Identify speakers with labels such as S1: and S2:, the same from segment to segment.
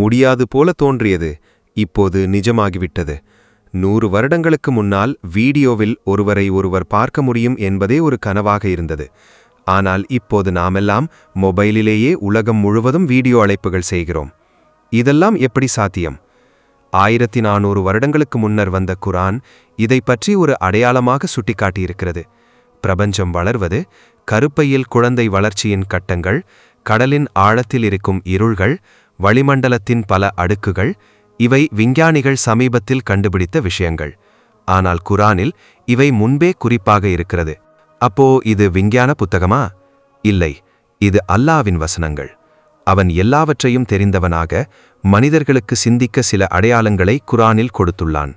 S1: முடியாது போல தோன்றியது. இப்போது நிஜமாகிவிட்டது. நூறு வருடங்களுக்கு முன்னால் வீடியோவில் ஒருவரை ஒருவர் பார்க்க முடியும் என்பதே ஒரு கனவாக இருந்தது. ஆனால் இப்போது நாமெல்லாம் மொபைலிலேயே உலகம் முழுவதும் வீடியோ அழைப்புகள் செய்கிறோம். இதெல்லாம் எப்படி சாத்தியம்? ஆயிரத்தி நானூறு வருடங்களுக்கு முன்னர் வந்த குரான் இதை பற்றி ஒரு அடையாளமாக சுட்டிக்காட்டியிருக்கிறது. பிரபஞ்சம் வளர்வது கருப்பையில் குழந்தை வளர்ச்சியின் கட்டங்கள் கடலின் ஆழத்தில் இருக்கும் இருள்கள் வளிமண்டலத்தின் பல அடுக்குகள் இவை விஞ்ஞானிகள் சமீபத்தில் கண்டுபிடித்த விஷயங்கள். ஆனால் குரானில் இவை முன்பே குறிப்பாக இருக்கிறது. அப்போ இது விஞ்ஞான புத்தகமா? இல்லை இது அல்லாவின் வசனங்கள். அவன் எல்லாவற்றையும் தெரிந்தவனாக மனிதர்களுக்கு சிந்திக்க சில அடையாளங்களை குரானில் கொடுத்துள்ளான்.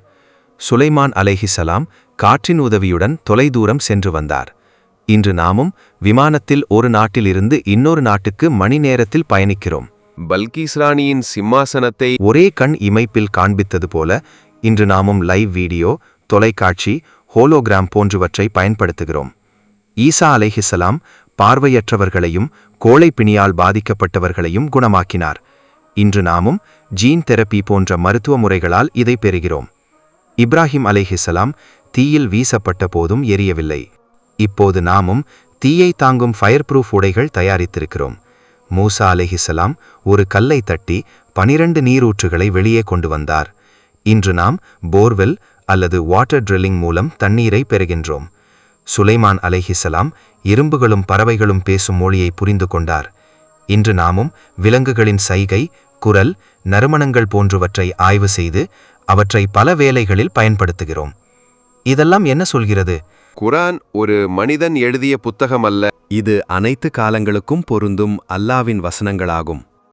S1: சுலைமான் அலைஹிசலாம் காற்றின் உதவியுடன் தொலைதூரம் சென்று வந்தார். இன்று நாமும் விமானத்தில் ஒரு நாட்டிலிருந்து இன்னொரு நாட்டுக்கு மணி நேரத்தில் பயணிக்கிறோம்.
S2: பல்கீஸ் ராணியின் சிம்மாசனத்தை
S1: ஒரே கண் இமைப்பில் காண்பித்தது போல இன்று நாமும் லைவ் வீடியோ தொலைக்காட்சி ஹோலோகிராம் போன்றவற்றை பயன்படுத்துகிறோம். ஈசா அலைஹிசலாம் பார்வையற்றவர்களையும் கோழைப்பிணியால் பாதிக்கப்பட்டவர்களையும் குணமாக்கினார். இன்று நாமும் ஜீன் தெரப்பி போன்ற மருத்துவ முறைகளால் இதை பெறுகிறோம். இப்ராஹிம் அலைஹிசலாம் தீயில் வீசப்பட்ட போதும் எரியவில்லை. இப்போது நாமும் தீயை தாங்கும் ஃபயர் ப்ரூஃப் உடைகள் தயாரித்திருக்கிறோம். மூசா அலைஹிசலாம் ஒரு கல்லை தட்டி பனிரண்டு நீரூற்றுகளை வெளியே கொண்டு வந்தார். இன்று நாம் போர்வெல் அல்லது வாட்டர் ட்ரில்லிங் மூலம் தண்ணீரை பெறுகின்றோம். சுலைமான் அலைஹிசலாம் இரும்புகளும் பறவைகளும் பேசும் மொழியை புரிந்து கொண்டார். இன்று நாமும் விலங்குகளின் சைகை குரல் நறுமணங்கள் போன்றவற்றை ஆய்வு செய்து அவற்றை பல வேலைகளில் பயன்படுத்துகிறோம். இதெல்லாம் என்ன சொல்கிறது?
S2: குரான் ஒரு மனிதன் எழுதிய புத்தகம் அல்ல
S1: இது அனைத்து காலங்களுக்கும் பொருந்தும் அல்லாவின் வசனங்களாகும்.